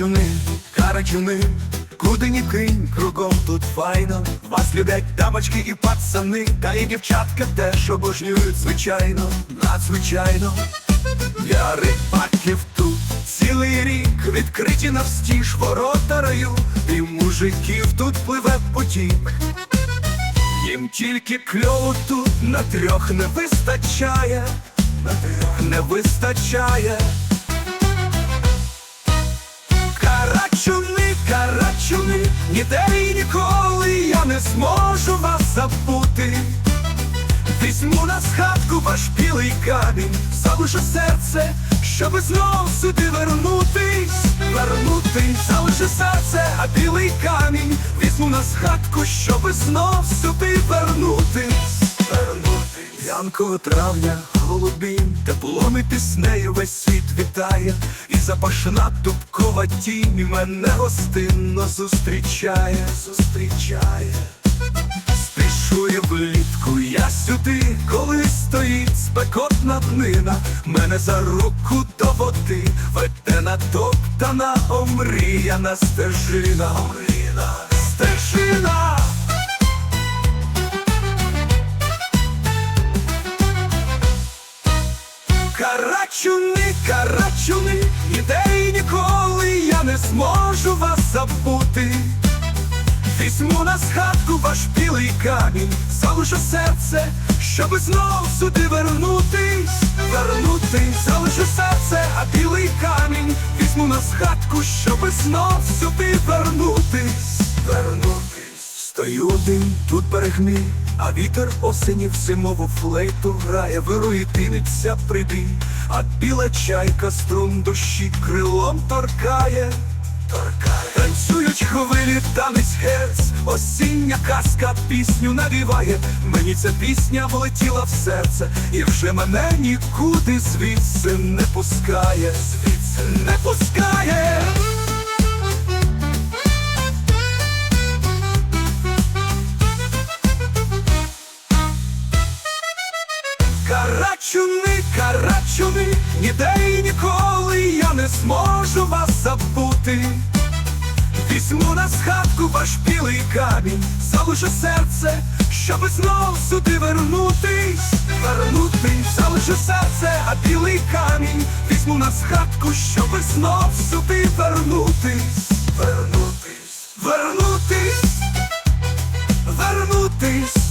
Карачуни, карачуни, куди ні кинь, кругом тут файно. Вас люблять дамочки і пацани, та і дівчатка теж обожнюють, звичайно, надзвичайно. Для рибаків тут цілий рік відкриті навстіж ворота раю, і мужиків тут пливе потік. Їм тільки кльову тут на трьох не вистачає, на трьох не вистачає. Карачуни, карачуни, ніде і ніколи я не зможу вас забути. Візьму на схатку ваш білий камінь, залишу серце, щоби знов сюди вернутись, вернутись, залишу серце, а білий камінь візьму на схатку, щоби знов сюди Янкого травня, голубім, теплом і піснею весь світ вітає, і запашна дубкова тінь мене гостинно зустрічає, зустрічає. Спішує влітку я сюди, коли стоїть спекотна днина, мене за руку до води веде натоптана омріяна стежина, омріяна стежина. Карачуни, карачуни, ніде і ніколи я не зможу вас забути. Візьму на згадку ваш білий камінь, залишу серце, щоби знов сюди вернутись, вернутись, залишу серце, а білий камінь візьму на згадку, щоби знов сюди вернутись, вернутись. Стою один, тут берег мій, а вітер осені в зимову флейту грає, вирує, тинеться приди, а біла чайка струн душі крилом торкає. Торкає. Танцюють хвилі, танець герц, осіння казка пісню навіває. Мені ця пісня влетіла в серце, і вже мене нікуди звідси не пускає, звідси не пускає. Карачуни, ніде і ніколи я не зможу вас забути. Візьму на схатку ваш білий камінь, залишу серце, щоби знов сюди вернутись, вернутись, залишу серце, а білий камінь, візьму на схатку, щоби знов сюди вернутись, вернутись, вернутись, вернутись.